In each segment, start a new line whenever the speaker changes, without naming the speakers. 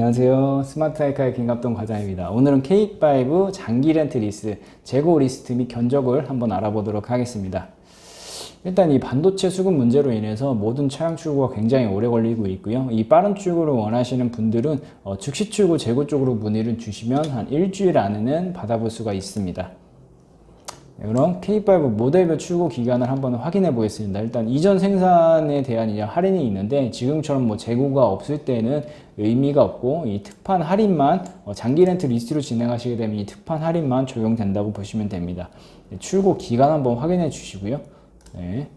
안녕하세요. 스마트 하이카의 김갑동 과장입니다. 오늘은 K5 장기 렌트 리스 재고 리스트 및 견적을 한번 알아보도록 하겠습니다. 일단 이 반도체 수급 문제로 인해서 모든 차량 출고가 굉장히 오래 걸리고 있고요. 이 빠른 출고를 원하시는 분들은 어, 즉시 출고 재고 쪽으로 문의를 주시면 한 일주일 안에는 받아볼 수가 있습니다. 네, 그럼 K5 모델별 출고 기간을 한번 확인해 보겠습니다. 일단 이전 생산에 대한 이제 할인이 있는데 지금처럼 뭐 재고가 없을 때는 의미가 없고 이 특판 할인만 어, 장기 렌트 리스트로 진행하시게 되면 이 특판 할인만 적용된다고 보시면 됩니다. 네, 출고 기간 한번 확인해 주시고요. 네.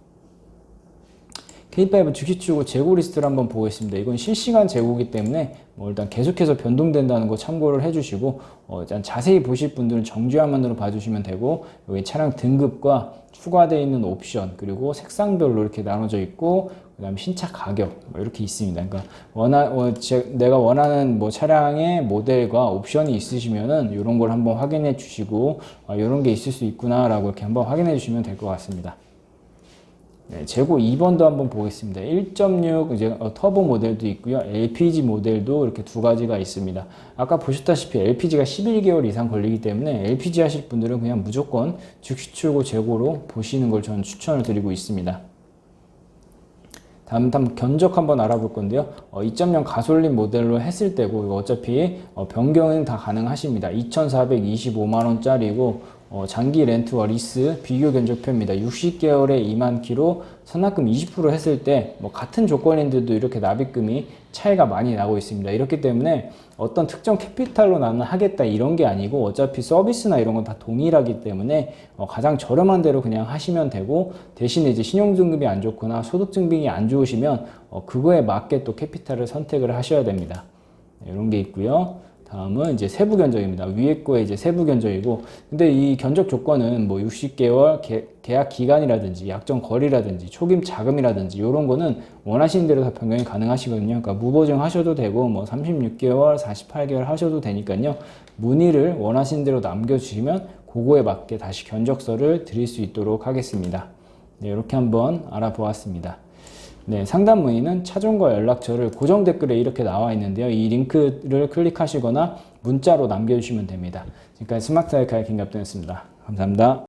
K5 즉시 출고 재고 리스트를 한번 보겠습니다. 이건 실시간 재고이기 때문에 뭐 일단 계속해서 변동된다는 거 참고를 해주시고 어 일단 자세히 보실 분들은 정지 화면으로 봐주시면 되고 여기 차량 등급과 추가되어 있는 옵션 그리고 색상별로 이렇게 나눠져 있고 그다음 신차 가격 뭐 이렇게 있습니다. 그러니까 원하 어, 제, 내가 원하는 뭐 차량의 모델과 옵션이 있으시면은 이런 걸 한번 확인해 주시고 아, 이런 게 있을 수 있구나라고 이렇게 한번 확인해 주시면 될 것 같습니다. 네, 재고 2번도 한번 보겠습니다. 1.6 이제 어, 터보 모델도 있고요. LPG 모델도 이렇게 두 가지가 있습니다. 아까 보셨다시피 LPG가 11개월 이상 걸리기 때문에 LPG 하실 분들은 그냥 무조건 즉시 출고 재고로 보시는 걸 저는 추천을 드리고 있습니다. 다음 다음 견적 한번 알아볼 건데요. 어, 2.0 가솔린 모델로 했을 때고 어차피 어, 변경은 다 가능하십니다. 2,425만 원짜리고 어, 장기 렌트와 리스 비교 견적표입니다. 60개월에 2만 킬로 선납금 20% 했을 때 뭐 같은 조건인데도 이렇게 납입금이 차이가 많이 나고 있습니다. 이렇기 때문에 어떤 특정 캐피탈로 나는 하겠다 이런 게 아니고 어차피 서비스나 이런 건 다 동일하기 때문에 어, 가장 저렴한 대로 그냥 하시면 되고 대신에 이제 신용등급이 안 좋거나 소득증빙이 안 좋으시면 어, 그거에 맞게 또 캐피탈을 선택을 하셔야 됩니다. 네, 이런 게 있고요. 다음은 이제 세부 견적입니다. 위에 거에 이제 세부 견적이고, 근데 이 견적 조건은 뭐 60개월 계, 계약 기간이라든지 약정 거리라든지 초김 자금이라든지 이런 거는 원하시는 대로 다 변경이 가능하시거든요. 그러니까 무보증 하셔도 되고 뭐 36개월, 48개월 하셔도 되니까요. 문의를 원하시는 대로 남겨주시면 그거에 맞게 다시 견적서를 드릴 수 있도록 하겠습니다. 네, 이렇게 한번 알아보았습니다. 네, 상담 문의는 차종과 연락처를 고정 댓글에 이렇게 나와 있는데요. 이 링크를 클릭하시거나 문자로 남겨주시면 됩니다. 지금까지 스마트 하이카의 김갑동이었습니다. 감사합니다.